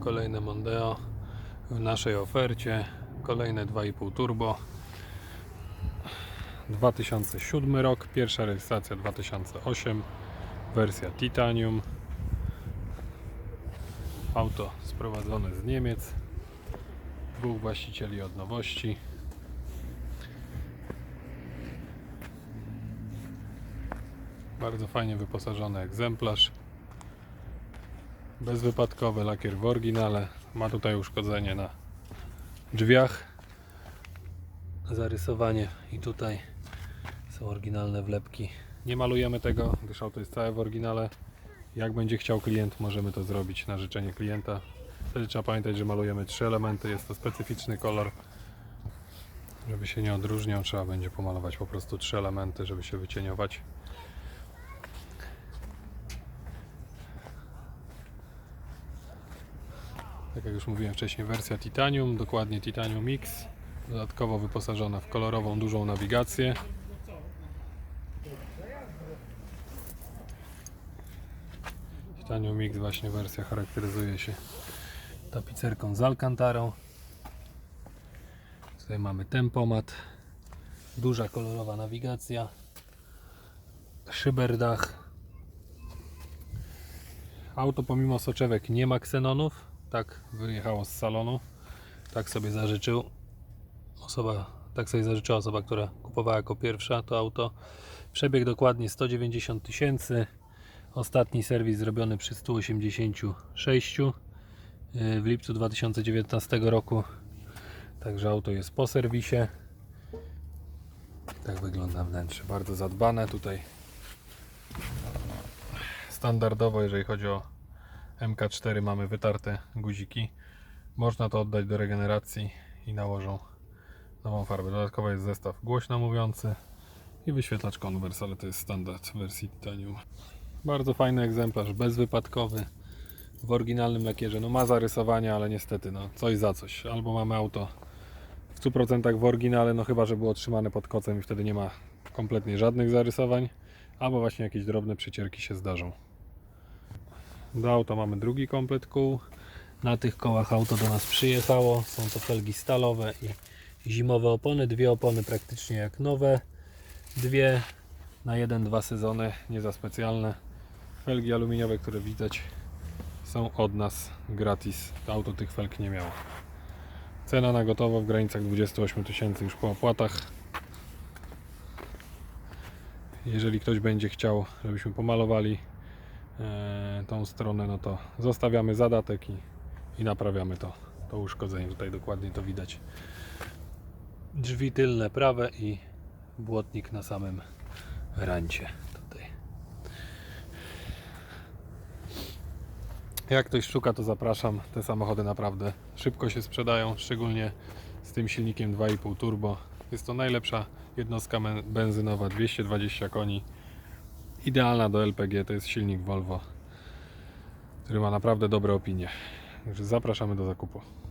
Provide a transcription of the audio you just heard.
Kolejne Mondeo w naszej ofercie. Kolejne 2,5 turbo. 2007 rok, pierwsza rejestracja 2008, wersja Titanium. Auto sprowadzone z Niemiec. Dwóch właścicieli od nowości. Bardzo fajnie wyposażony egzemplarz. Bezwypadkowy lakier w oryginale. Ma tutaj uszkodzenie na drzwiach. Zarysowanie i tutaj są oryginalne wlepki. Nie malujemy tego, gdyż auto jest całe w oryginale. Jak będzie chciał klient, możemy to zrobić na życzenie klienta. Wtedy trzeba pamiętać, że malujemy trzy elementy. Jest to specyficzny kolor. Żeby się nie odróżniał, trzeba będzie pomalować po prostu trzy elementy, żeby się wycieniować. Tak jak już mówiłem wcześniej, wersja Titanium, dokładnie Titanium X. Dodatkowo wyposażona w kolorową, dużą nawigację. Titanium Mix właśnie wersja charakteryzuje się tapicerką z alkantarą. Tutaj mamy tempomat, duża kolorowa nawigacja, szyberdach. Auto pomimo soczewek nie ma ksenonów, tak wyjechało z salonu, tak sobie zażyczył osoba, tak sobie zażyczyła osoba, która kupowała jako pierwsza to auto. Przebieg dokładnie 190 tysięcy. Ostatni serwis zrobiony przy 186 yy, w lipcu 2019 roku. Także auto jest po serwisie. Tak wygląda wnętrze. Bardzo zadbane tutaj. Standardowo, jeżeli chodzi o MK4, mamy wytarte guziki. Można to oddać do regeneracji i nałożą nową farbę. Dodatkowo jest zestaw głośno mówiący i wyświetlacz konwers, ale to jest standard wersji Titanium. Bardzo fajny egzemplarz, bezwypadkowy, w oryginalnym lakierze. No ma zarysowania, ale niestety no coś za coś. Albo mamy auto w 100% w oryginale, no chyba, że było trzymane pod kocem i wtedy nie ma kompletnie żadnych zarysowań, albo właśnie jakieś drobne przycierki się zdarzą. Do auta mamy drugi komplet kół. Na tych kołach auto do nas przyjechało. Są to felgi stalowe i zimowe opony. Dwie opony praktycznie jak nowe. Dwie na jeden, dwa sezony, nie za specjalne. Felgi aluminiowe, które widać są od nas gratis. To auto tych felg nie miało. Cena na gotowo w granicach 28 tysięcy już po opłatach. Jeżeli ktoś będzie chciał, żebyśmy pomalowali tą stronę, no to zostawiamy zadatek i, i naprawiamy to, to uszkodzenie. Tutaj dokładnie to widać. Drzwi tylne prawe i błotnik na samym rancie. Tutaj. Jak ktoś szuka, to zapraszam. Te samochody naprawdę szybko się sprzedają, szczególnie z tym silnikiem 2,5 turbo. Jest to najlepsza jednostka benzynowa, 220 koni. Idealna do LPG, to jest silnik Volvo, który ma naprawdę dobre opinie. Także zapraszamy do zakupu.